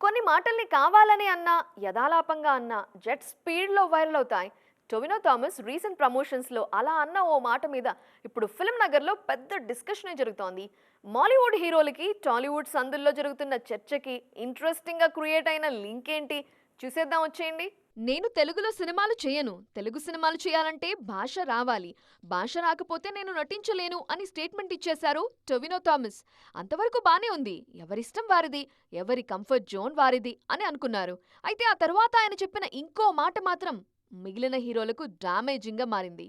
కొన్ని మాటల్ని కావాలని అన్నా యథాలాపంగా అన్నా జెట్ స్పీడ్లో వైరల్ అవుతాయి టొవినో థామస్ రీసెంట్ ప్రమోషన్స్లో అలా అన్న ఓ మాట మీద ఇప్పుడు ఫిల్మ్ నగర్లో పెద్ద డిస్కషనే జరుగుతోంది. మాలీవుడ్ హీరోలకి టాలీవుడ్ సందుల్లో జరుగుతున్న చర్చకి ఇంట్రెస్టింగ్గా క్రియేట్ అయిన లింక్ ఏంటి చూసేద్దాం వచ్చేయండి. నేను తెలుగులో సినిమాలు చేయను. తెలుగు సినిమాలు చేయాలంటే భాష రావాలి. భాష రాకపోతే నేను నటించలేను అని స్టేట్మెంట్ ఇచ్చేశారు టొవినో థామస్. అంతవరకు బానే ఉంది. ఎవరిష్టం వారిది ఎవరి కంఫర్ట్ జోన్ వారిది అని అనుకున్నారు. అయితే ఆ తర్వాత ఆయన చెప్పిన ఇంకో మాట మాత్రం మిగిలిన హీరోలకు డ్యామేజింగ్గా మారింది.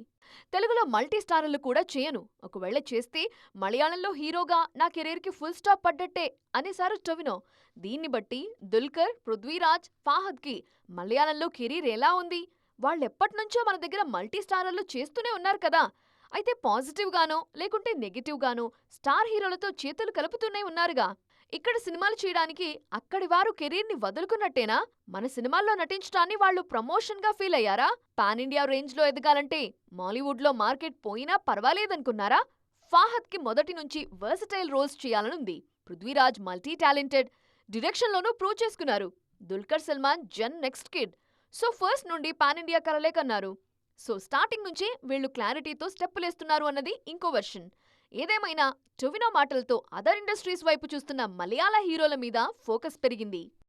తెలుగులో మల్టీ స్టారర్లు కూడా చేయను. ఒకవేళ చేస్తే మలయాళంలో హీరోగా నా కెరీర్కి ఫుల్ స్టాప్ పడ్డట్టే అనేసారు టొవినో దీన్ని బట్టి దుల్కర్ పృథ్వీరాజ్ ఫాహద్కి మలయాళంలో కెరీర్ ఎలా ఉంది? వాళ్ళెప్పటినుంచో మన దగ్గర మల్టీ స్టారర్లు చేస్తూనే ఉన్నారు కదా! అయితే పాజిటివ్గానో లేకుంటే నెగిటివ్గానో స్టార్ హీరోలతో చేతులు కలుపుతూనే ఉన్నారుగా. ఇక్కడ సినిమాలు చేయడానికి అక్కడి వారు కెరీర్ని వదులుకున్నట్టేనా? మన సినిమాల్లో నటించడాన్ని వాళ్ళు ప్రమోషన్గా ఫీల్ అయ్యారా? పాన్ ఇండియా రేంజ్లో ఎదగాలంటే మాలీవుడ్లో మార్కెట్ పోయినా పర్వాలేదనుకున్నారా? ఫాహద్కి మొదటి నుంచి వర్సటైల్ రోల్స్ చేయాలనుంది. పృథ్వీరాజ్ మల్టీ టాలెంటెడ్ డిరెక్షన్లోనూ ప్రూవ్ చేసుకున్నారు. Dulquer Salmaan gen next kid. So first నుండి పాన్ ఇండియా కలలే కన్నారు సో స్టార్టింగ్ నుంచే వీళ్ళు క్లారిటీతో స్టెప్పులేస్తున్నారు అన్నది ఇంకో వెర్షన్. ఏదేమైనా టొవినో మాటలతో అదర్ ఇండస్ట్రీస్ వైపు చూస్తున్న మలయాళ హీరోల మీద ఫోకస్ పెరిగింది.